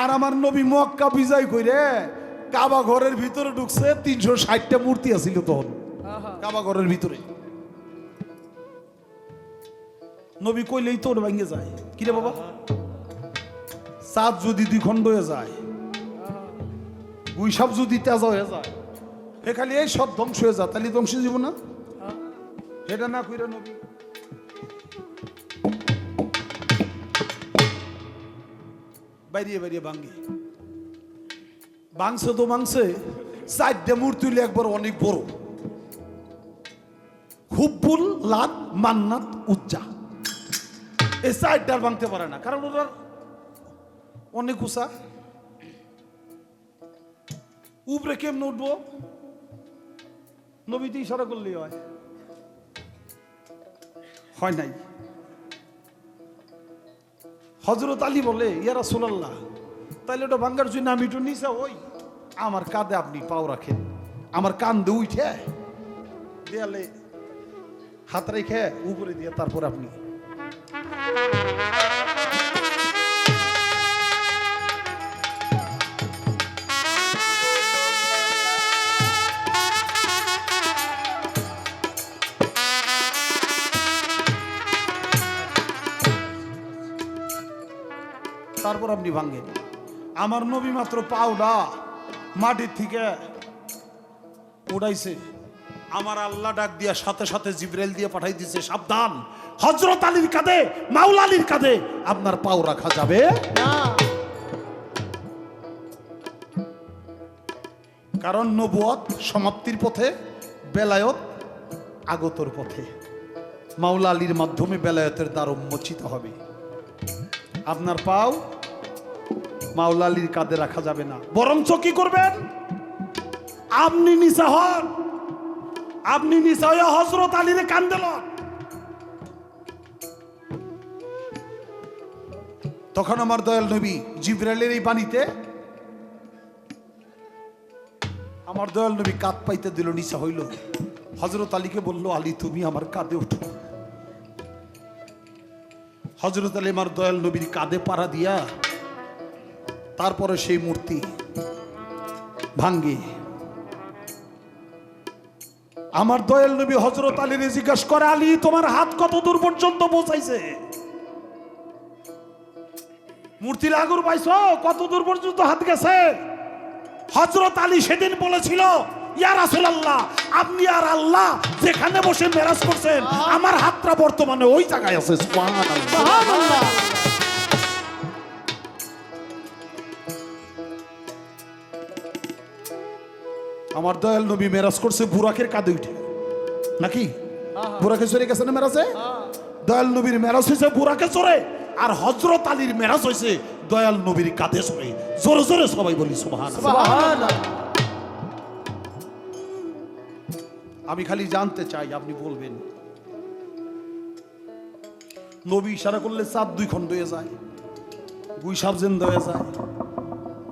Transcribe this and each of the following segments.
আর আমার নবী মক্কা বিজয় কইরে কাবা ঘরের ভিতরে ঢুকছে তিনশো ষাটটা মূর্তি আছিল তখন। কাবা ঘরের ভিতরে। নবী কইলেই তোর ভেঙে যায়। কিরে বাবা? চাঁদ যদি দুই খণ্ড হয়ে যায় গুইসাপ যদি তেজা হয়ে যায় এ খালি এই সব ধ্বংস হয়ে যায় তাহলে ধ্বংস জীব না? এটা না কইরা নবী বাইরিয়ে বাইরিয়ে ভাঙ্গে। ভাঙছে তো ভাঙছে, চারটে মূর্তি একবার অনেক বড়। হুব্বুল লাত মান্নাত, উজ্জা। এই চারটা আর ভাঙতে পারে না, কারণ ওরা অনেক উষা উপরে কেমনে উঠবো? নবীতে ইশারা করলেই হয়। হয় নাই। হজরত আলী বলে ইয়ারা সোলাল্লাহ তাইলে ওটা ভাঙ্গার জন্য আমি একটু নিচে ওই, আমার কাঁধে আপনি পাও রাখেন, আমার কান্দে উঠে, দেয়ালে হাত রেখে উপরে দিয়ে তারপর আপনি তারপর আপনি ভাঙ্গেন আমার নবী মাত্র পাউডা মাটির থেকে উড়াইছে। আমার আল্লাহ ডাক দিয়া সাথে সাথে জিব্রাইল দিয়ে পাঠাই দিছে সাবধান। হজরত আলীর কাঁধে মাওলা আলীর কাঁধে আপনার পাও রাখা যাবে? না। কারণ নবুয়ত সমাপ্তির পথে বেলায়ত আগতর পথে। মাওলা আলীর মাধ্যমে বেলায়তের দ্বার উন্মোচিত হবে। আপনার পাও মাওলা আলীর কাঁধে রাখা যাবে না। বরঞ্চ কি করবেন? আপনি নিসা হন। আপনি নিসা হয়ে হজরত আলীরে কান্দে লন। তখন আমার দয়াল নবী জিব্রাইলের এই বাণীতে আমার দয়াল নবী কাঁদ পাইতে দিল নিচা হইল। হজরত আলীকে বলল, আলী, তুমি আমার কাঁধে উঠো হজরত আলী আমার দয়াল নবীর কাঁধে পাড়া দিয়া তারপরে সেই মূর্তি ভাঙ্গে। আমার দয়াল নবী হজরত আলীর জিজ্ঞাস করে আলী তোমার হাত কত দূর পর্যন্ত পৌঁছাইছে? মূর্তির আগুর পাইছো? কত দূর পর্যন্ত হাত গেছে? হজরত আলী সেদিন বলেছিল ইয়া রাসূলুল্লাহ আপনি আর আল্লাহ যেখানে বসে মেরাজ করছেন আমার হাতটা বর্তমানে ওই জায়গায় আছে আমার দয়াল নবী মেরাজ করছে বুরাকের কাঁধে উঠে। নাকি? বুরাকে চড়ে গেছে না মেরাজে? দয়াল নবীর মেরাজ হয়েছে বুরাকে চড়ে। আর হজরত আলীর মেরাজ হয়েছে দয়াল নবীর কাঁধে চড়ে। জোরে জোরে সবাই বলি সুবহান আমি খালি জানতে চাই আপনি বলবেন। নবী ইশারা করলে চাঁদ দুই খণ্ড হয়ে যায় গুই সাবজেন্দ হয়ে যায়।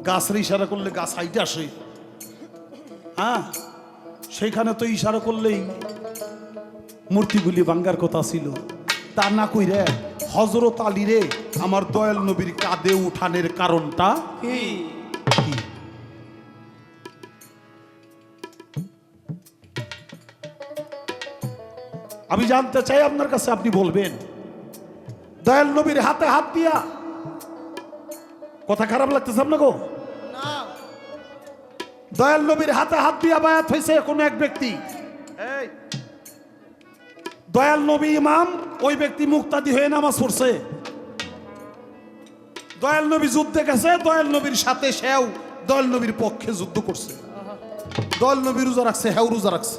গাছের ইশারা করলে গাছ হাইটে আসে। হ্যাঁ সেইখানে তো ইশারা করলেই মূর্তিগুলি ভাঙ্গার কথা ছিল। তা না কইরে হজরত আলী রে আমার দয়াল নবীর কাঁধে উঠানের কারণটা কি? আমি জানতে চাই আপনার কাছে আপনি বলবেন দয়াল নবীর হাতে হাত দিয়া কথা খারাপ লাগতেছে আপনাকে? দয়াল নবীর হাতে হাত দিয়া বায়াত হয়েছে কোন এক ব্যক্তি। দয়াল নবী ইমাম ওই ব্যক্তি মুক্তাদি হয়ে নামাজ পড়ছে। দয়াল নবী যুদ্ধে গেছে দয়াল নবীর সাথে সেও দয়াল নবীর পক্ষে যুদ্ধ করছে। দয়াল নবী রোজা রাখছে হেও রোজা রাখছে।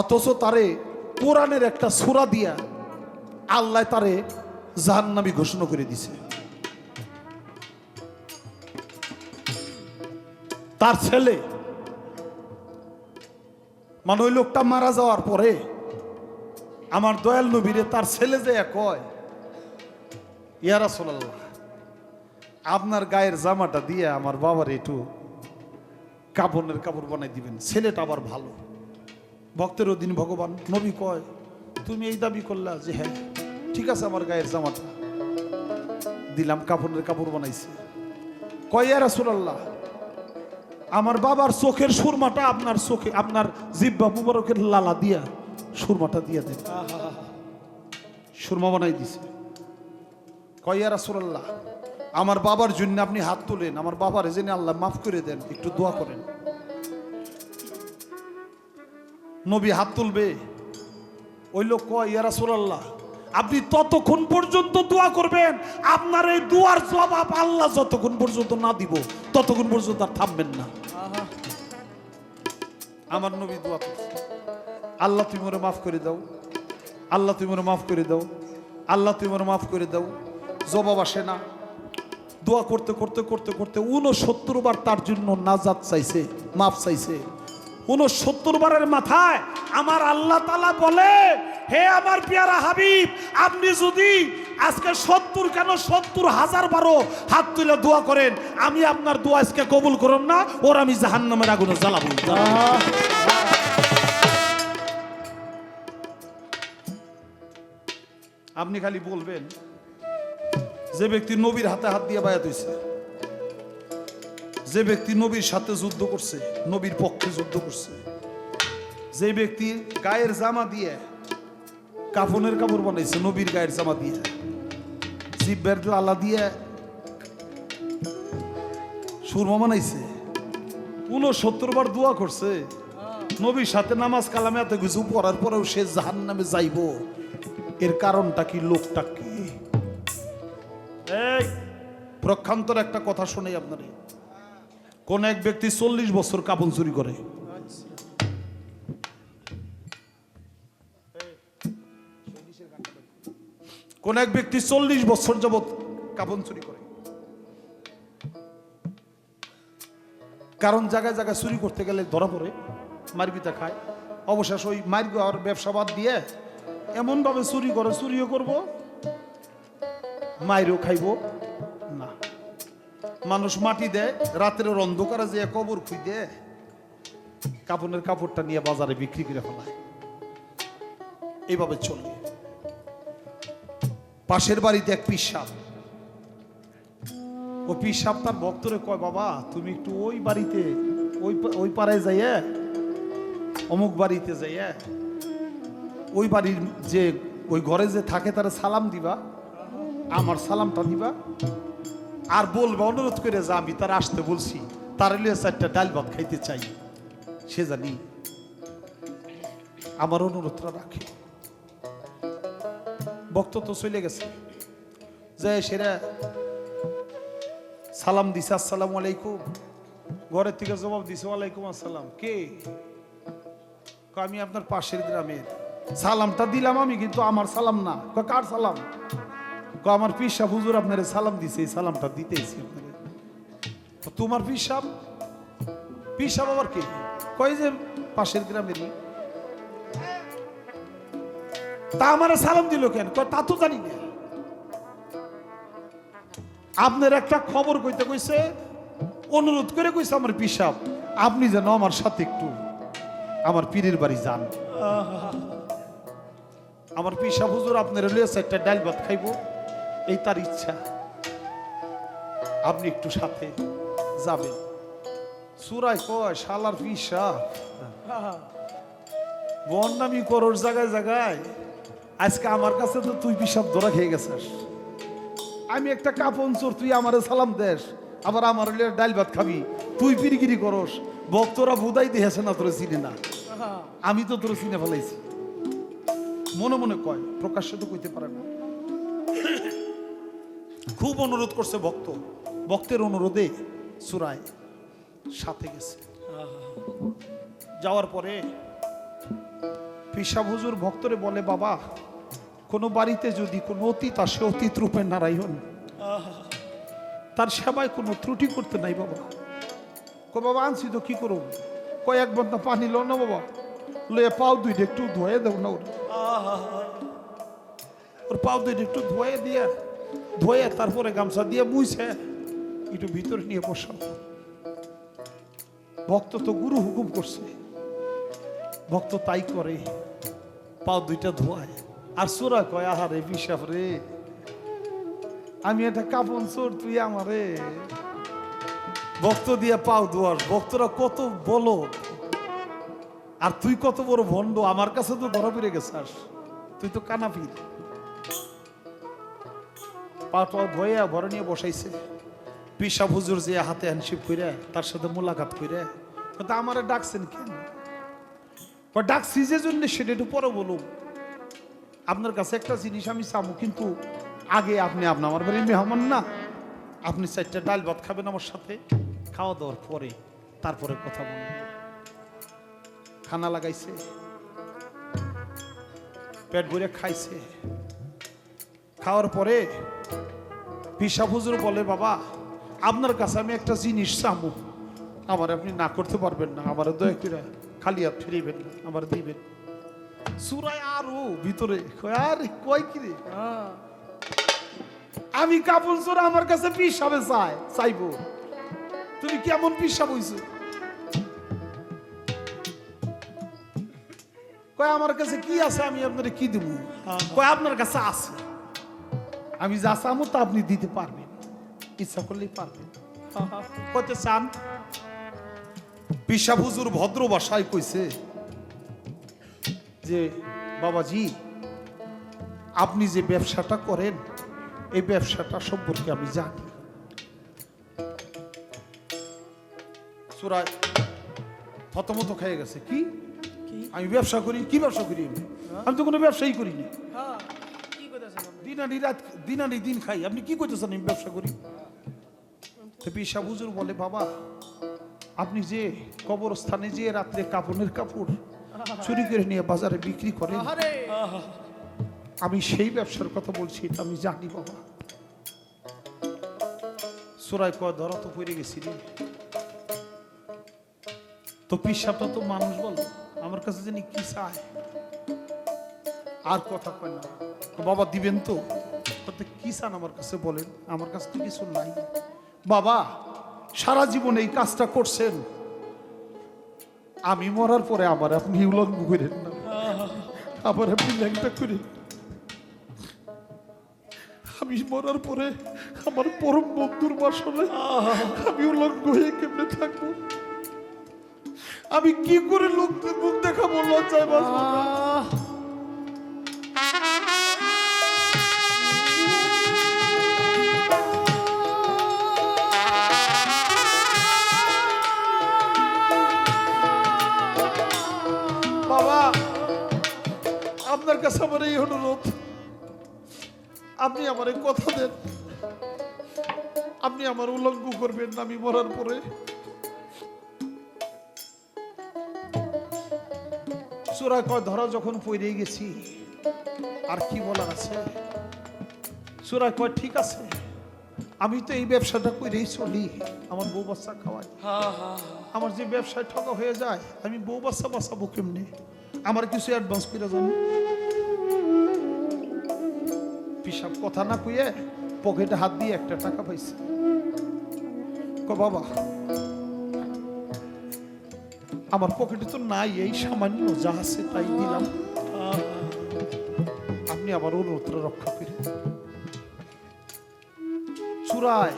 অথচ তারে কোরআনের একটা সুরা দিয়া আল্লাহ তারে জাহান্নামী ঘোষণা করে দিছে। তার ছেলে। মানে ওই লোকটা মারা যাওয়ার পরে আমার দয়াল নবীরে তার ছেলে যে কয় ইয়ারা সোল্লাহ আপনার গায়ের জামাটা দিয়ে আমার বাবার একটু কাপড়ের কাপড় বানাই দিবেন, ছেলেটা আবার ভালো। ভক্তের দিন ভগবান, নবী কয়, তুমি এই দাবি করলা যে হ্যাঁ ঠিক আছে আমার গায়ের জামাটা। দিলাম, কাপড়ের কাপড় বানাইছে। কয়া রাসুলাল্লাহ আমার বাবার চোখের সুরমাটা আপনার চোখে, আপনার জিব্বা মুবারকের লালা দিয়া সুরমাটা দিয়া দেন সুরমা বানাই দিছে। কয়া রাসুলাল্লাহ, আমার বাবার জন্য আপনি হাত তোলেন, আমার বাবার জেনে আল্লাহ মাফ করে দেন, একটু দোয়া করেন। নবী হাত তুলবে। ওই লোক কয়, ইয়া রাসূলুল্লাহ, আপনি ততক্ষণ পর্যন্ত দোয়া করবেন, আপনার এই দোয়ার জবাব আল্লাহ যতক্ষণ পর্যন্ত না দিব, ততক্ষণ পর্যন্ত আর থামবেন না। আমার নবী দোয়া করছে। আল্লাহ, তুমি ওরে মাফ করে দাও। আল্লাহ, তুমি ওরে মাফ করে দাও। আল্লাহ, তুমি ওরে মাফ করে দাও। জবাব আসে না। দোয়া করতে করতে করতে করতে উনসত্তর বার তার জন্য নাজাত চাইছে, মাফ চাইছে। উনসত্তর বারের মাথায় আমার আল্লাহ তালা বলে, হে আমার পেয়ারা হাবিব, আপনি যদি আজকে সত্তর কেন? সত্তর হাজার বারো হাত তুলে দোয়া করেন। আমি আপনার দোয়া আজকে কবুল করুন না, ওর আমি জাহান্নামের আগুনে জ্বালাবো। আপনি খালি বলবেন, যে ব্যক্তি নবীর হাতে হাত দিয়ে বায়াত হয়েছে যে ব্যক্তি নবীর সাথে যুদ্ধ করছে, নবীর পক্ষে যুদ্ধ করছে, যে ব্যক্তি গায়ের জামা দিয়ে কাফনের কাপড় বানাইছে, নবীর গায়ের জামা দিয়ে। জিব্বের লালা দিয়ে সুরমা বানাইছে। উনসত্তর দোয়া করছে। নবীর সাথে নামাজ কালামে এত কিছু পড়ার পরেও সে জাহান নামে যাইব। এর কারণটা কি, লোকটা কি? প্রক্ষান্তর একটা কথা শোনাই আপনারে। কোন এক ব্যক্তি চল্লিশ বছর কাপড় চুরি করে। কোন এক ব্যক্তি চল্লিশ বছর যাবৎ কাপড় চুরি করে। কারণ জায়গায় জায়গায় চুরি করতে গেলে ধরা পড়ে মারপিতা খায়। অবশেষ ওই মার আর ব্যবসা বাদ দিয়ে এমনভাবে চুরি করে, চুরিও করব, মায়েরও খাইব। না। মানুষ মাটি দেয়, রাতের অন্ধকারে যে কবর খুই দেয় কাপড়ের কাপড়টা নিয়ে বাজারে বিক্রি করে ফেলায়। এইভাবে চলে। পাশের বাড়িতে এক পিসাব। ও পিসাব তার ভক্তরে কয়, বাবা, তুমি একটু ওই বাড়িতে, ওই ওই পাড়ায় যাইয়া, অমুক বাড়িতে যাইয়া, ওই বাড়ির যে, ওই ঘরে যে থাকে তারা সালাম দিবা, আমার সালামটা দিবা আর বলবা, অনুরোধ করে যা আমি তার আসতে বলছি, তার লিয়ে চারটা ডাল ভাত খাইতে চাই, সে জানি আমার অনুরোধটা রাখে। ভক্ত তো চলে গেছে। যে সেরা সালাম দিছে, আসসালাম আলাইকুম। ঘরের থেকে জবাব দিছে, ওয়ালাইকুম আসসালাম। কে? আমি আপনার পাশের গ্রামের সালামটা দিলাম আমি, কিন্তু আমার সালাম না। কার সালাম? আমার পিসা হুজুর আপনার সালাম দিছে সালামটা আপনাকে তোমার পিসাব পিসাব আবার কে? কয় যে পাশের গ্রামেরই? তা আমার সালাম দিল কেন? তা তো জানি না। আপনার একটা খবর কইতে কইছে, অনুরোধ করে কইছে আমার পিসাব, আপনি যেন আমার সাথে একটু আমার পীরের বাড়ি যান। আমার পিসাব হুজুর আপনার লইয়াছে একটা ডাল ভাত খাইব, এই তার ইচ্ছা। আপনি একটু সাথে যাবেন। সুরাই কয়, শালার পিসাব। বন্যামি করোর জায়গায় জায়গায় আজকে আমার কাছে তো তুই পিসাব ধরা খেয়ে গেছিস। আমি একটা কাপন চোর তুই আমারে সালাম দেশ আবার আমার ডাল ভাত খাবি। তুই পিরিগিরি করস ভক্তরা বুদাই দিয়েছে না তোরে চিনে না। আমি তো তোর চিনে ফেলাইছি। মনে মনে কয় প্রকাশ্যে তো কইতে পারে না। খুব অনুরোধ করছে ভক্ত। ভক্তের অনুরোধে সুরায় সাথে গেছে। যাওয়ার পরে পিসা হুজুর ভক্তরে বলে বাবা কোনো বাড়িতে যদি কোনো অতীত আসে, অতীত রূপে নারায়ণ। তার সেবায় কোনো ত্রুটি করতে নাই বাবা। কো বাবা, আনছি তো কি করব? কয়েক বন্ধা পানি লো না বাবা। লয়ে পাও দুইটা একটু ধুয়ে দেও না ওর। ওর পাও দুইটা একটু ধুয়ে দিয়ে, ধোয়ে তারপরে গামছা দিয়ে মুইছে একটু ভিতরে নিয়ে বসাও। ভক্ত তো গুরু হুকুম করছে। ভক্ত তাই করে, পাও দুইটা ধোয়ায়। আর সুরা কয়, আহারে পিসাব রে। আমি একটা কাপন চোর, তুই আমারে। ভক্ত দিয়ে পাও দোয়ার, ভক্তরা কত বলো। আর তুই কত বড় ভণ্ড, আমার কাছে তো ধরা পড়ে গেছাস। তুই তো কানাপির পাটা ভয়ে ঘরে নিয়ে বসাইছে। পিসা হুজুর যে হাতে হ্যান্ডশিপ করে তার সাথে মোলাকাত করে তা আমারে ডাকছেন কেন? ডাকছি যে জন্য সেটা একটু পরে বলুন আপনার কাছে একটা জিনিস আমি চামু, কিন্তু আগে আপনি আপনি, আমার বাড়ির মেহমান না। আপনি চারটা ডাল ভাত খাবেন আমার সাথে। খাওয়া দাওয়ার পরে তারপরে কথা বলবেন খানা লাগাইছে। পেট ভরে খাইছে। খাওয়ার পরে পিসা হুজুর বলে, বাবা, আপনার কাছে আমি একটা জিনিস চামু। আমার আপনি না করতে পারবেন না। আমার দয়া করে খালি হাত ফিরিবেন না। আমার দিবেন সুরায় আরও ভিতরে। কয়, কি রে? আমি কাপড় চোর আমার কাছে পিসাবে চাই চাইব। তুমি কেমন পিসাব হইছো? কয় আমার কাছে কি আছে আমি আপনারে কি দেবো? কয় আপনার কাছে আছে। আমি যা চামো তা আপনি দিতে পারবেন। ইচ্ছা করলেই পারবেন। কত চান পিসা হুজুর ভদ্র কইছে যে বাবাজি আপনি যে ব্যবসাটা করেন এই ব্যবসাটা সম্পর্কে আমি জানি। সুরায় থতমত খেয়ে গেছে। কি? আমি ব্যবসা করি কি ব্যবসা করি আমি? আমি তো কোনো ব্যবসাই করিনি দিনানি রাত দিনানি দিন খাই। আপনি কি করতেছেন আমি ব্যবসা করি? পিসা হুজুর বলে বাবা আপনি যে কবরস্থানে যে রাত্রে কাপড়ের কাপড় চুরি করে নিয়ে বাজারে বিক্রি করেন। আমি সেই ব্যবসার কথা বলছি এটা আমি জানি বাবা। সুরায় কয় ধরা তো পড়ে গেছি রে। তো পিসাবটা তো মানুষ বল আমার কাছে জানি কি চায়। আর কথা কয় না। তো বাবা দিবেন তো? বলতে কি চান আমার কাছে বলেন? আমার কাছে তো কিছু নাই। বাবা সারা জীবন এই কাজটা করছেন। আমি মরার পরে আবার আপনি উলঙ্গ করেন না। আবার আপনি ল্যাংটা করেন। আমি মরার পরে আমার পরম বন্ধুর বাসনে আমি উলঙ্গ হয়ে কেমনে থাকব? আমি কি করে লোকদের মুখ দেখাবো? লজ্জায় বাঁচবো কাছে আমার এই অনুরোধ। আপনি আমার এই কথা দেন। আপনি আমার উলঙ্গ করবেন না আমি মরার পরে। চোরা কয় ধরা যখন পড়ে গেছি আর কি বলার আছে? চোরা কয় ঠিক আছে আমি তো এই ব্যবসাটা করেই চলি আমার বউ বাচ্চা খাওয়াই। আমার যে ব্যবসায় ঠকা হয়ে যায় আমি বউ বাচ্চা বাঁচাবো কেমনি? আমার কিছু অ্যাডভান্স করে পিসাব কথা না কইয়ে পকেটে হাত দিয়ে একটা টাকা পাইছে। ক বাবা, আমার পকেটে তো নাই, এই সামান্য যা আছে তাই দিলাম। আপনি আবার অনুরোধটা রক্ষা করে চূড়ায়,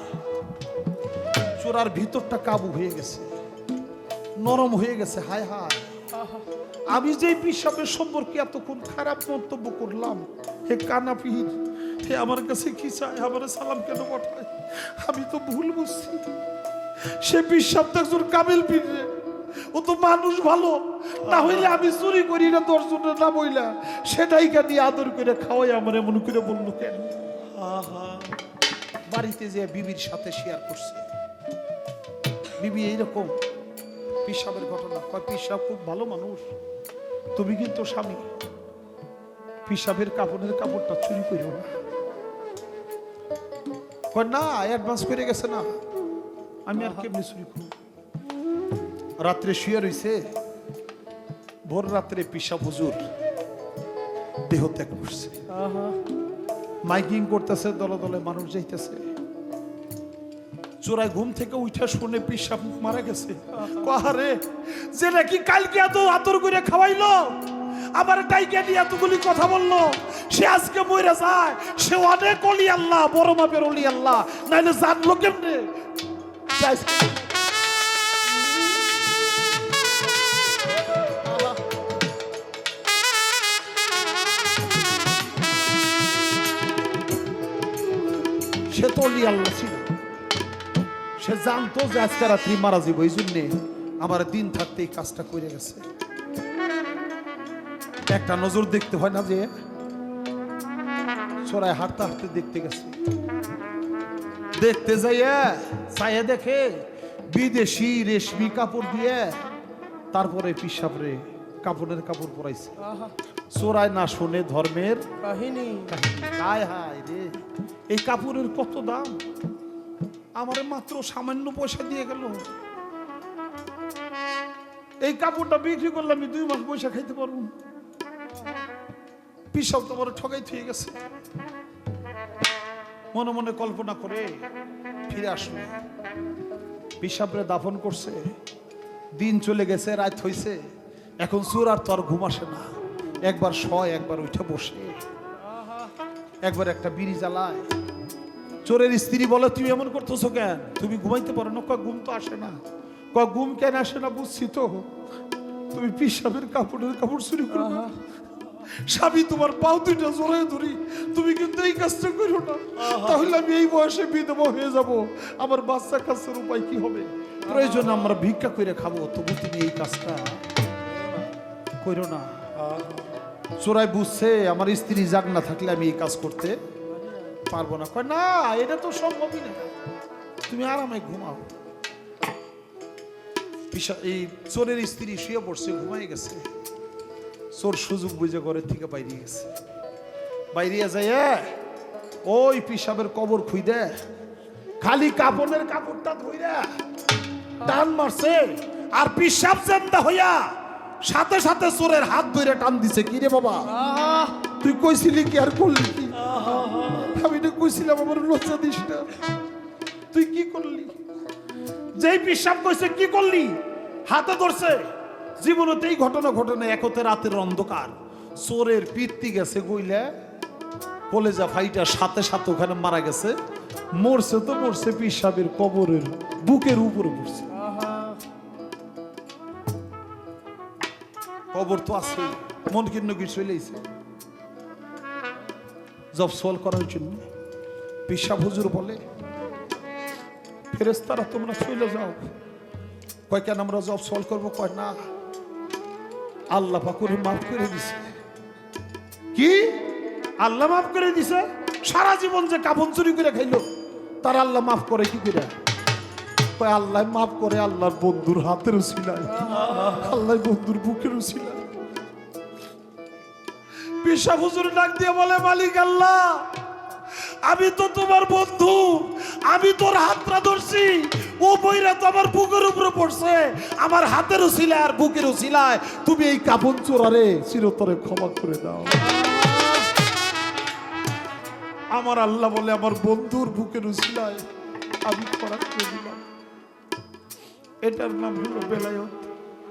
চূড়ার ভিতরটা কাবু হয়ে গেছে। নরম হয়ে গেছে, হায় হায়। আমি যে পিসাবের সম্পর্কে এতক্ষণ খারাপ মন্তব্য করলাম, হে কানাপির হে আমার কাছে কি চায়? আমার সালাম কেন পাঠায়? আমি তো ভুল বুঝছি। সে তো একজন কামেল পীর ও তো মানুষ ভালো। না হইলে আমি চুরি করি না, দর্শনের না। বইলা সেটাই কেন আদর করে খাওয়াই আমার এমন করে বলল কেন? বাড়িতে যে বিবির সাথে শেয়ার করছে। বিবি এইরকম পিসাবের ঘটনা। কয় পিসাব খুব ভালো মানুষ। তুমি কিন্তু স্বামী। পিসাবের কাপড়ের কাপড়টা চুরি করিও না। কয় না অ্যাডভান্স করে গেছে না। আমি আর কেমনি চুরি করব রাত্রে শুয়ে রইছে। ভোর রাত্রে পিসা হুজুর দেহ ত্যাগ করছে। মাইকিং করতেছে দলে দলে মানুষ যাইতেছে। চোরাই ঘুম থেকে উঠে শুনে পিসাব মারা গেছে। কাহারে যে নাকি কালকে এত আতর করে খাওয়াইলো? আমার ডাইকে নিয়ে এতগুলি কথা বলল? সে আজকে মরে যায়, সে অনেক অলি আল্লাহ, বড় মাপের অলি আল্লাহ। নাইলে জানলো কেমনে? সে তো অলি আল্লাহ ছিল। সে জানতো যে আজকে রাত্রি মারা যাব এই জন্যে আমার দিন থাকতে এই কাজটা করে গেছে। একটা নজর দেখতে হয় না যে সরাই হাঁটতে হাঁটতে দেখতে গেছে। দেখতে যাইয়া চাইয়া দেখে বিদেশি রেশমি কাপড় দিয়ে তারপরে পিসাবরে কাপড়ের কাপড় পরাইছে। চোরায় না শোনে ধর্মের কাহিনী। হায় হায় রে এই কাপড়ের কত দাম? আমার মাত্র সামান্য পয়সা দিয়ে গেল। এই কাপড়টা বিক্রি করলে আমি দুই মাস পয়সা খাইতে পারব। পিসাব তোমার ঠগাই থুয়ে গেছে। মনে মনে কল্পনা করে ফিরে আসলো। পিসাবরে দাফন করছে। দিন চলে গেছে, রাত হইছে। এখন সুর আর তোর ঘুম আসে না। একবার শয়, একবার উঠে বসে। একবার একটা বিড়ি জ্বালায়। চোরের স্ত্রী বলে, তুমি এমন করতেছো কেন? তুমি ঘুমাইতে পারো না। কয়, ঘুম তো আসে না। কয়, ঘুম কেন আসে না বুঝছি তো। তুমি পিসাবের কাপড়ের কাপড় চুরি করো স্বামী তোমার পাও দুইটা জোরে ধরি। তুমি কিন্তু এই কাজটা করো না। তাহলে আমি এই বয়সে বিধবা হয়ে যাব। আমার বাচ্চা কাচ্চার উপায় কি হবে? প্রয়োজন আমরা ভিক্ষা করে খাব তবু তুমি এই কাজটা করো না। চোরাই বুঝছে আমার স্ত্রী জাগ না থাকলে আমি এই কাজ করতে পারব না। কয় না এটা তো সম্ভবই না। তুমি আরামে ঘুমাও। এই চোরের স্ত্রী শুয়ে পড়ছে ঘুমাই গেছে। চোর সুযোগ বুঝে ঘরের থেকে বাইরে গেছে। বাইরে যায় ওই পিসাবের কবর খুই দে খালি কাপড়ের কাপড়টা ধইরা টান মারছে আর পিসাব জান্দা হইয়া সাথে সাথে চোরের হাত ধরে টান দিছে। কি রে বাবা? তুই কইছিলি কি আর করলি কি? আমি তো কইছিলাম আমার লজ্জা দিস না। তুই কি করলি? যেই পিসাব কইছে কি করলি? হাতে ধরছে। জীবনতে এই ঘটনা ঘটনা একতে রাতের অন্ধকার। চোরের পিত্তি গেছে গইলে কলেজা ফাইটা সাথে সাথে ওখানে মারা গেছে। মরছে তো মরছে, পিসাবের কবরের বুকের উপরে পড়ছে। কবর তো আছে মন কিন্ন কি চলেছে জব সল করার জন্য। পিসা হুজুর বলে ফেরেস্তারা তোমরা চলে যাও। কয়, কেন আমরা জব সল করব? কয়, না আল্লাহ পাকুরে মাফ করে দিছে। কি? আল্লাহ মাফ করে দিছে? সারা জীবন যে কাপন চুরি করে খাইলো, তার আল্লাহ মাফ করে কি করে? আল্লাহ মাফ করে আল্লাহর বন্ধুর হাতের সিলাই। আল্লাহ বন্ধুর বুকের সিলাই। পেশা হুজুর ডাক দিয়ে বলে, মালিক আল্লাহ, আমি তো তোমার বন্ধু। আমি তোর হাতটা ধরছি। ও বইরা তো আমার বুকের উপরে পড়ছে। আমার হাতেরও শিলায় আর বুকেরও শিলায় তুমি এই কাপন চোরারে চিরতরে ক্ষমা করে দাও। আমার আল্লাহ বলে আমার বন্ধুর বুকের উসিলায় আমি করা করে দিলাম। এটার নাম হলো বেলায়ত।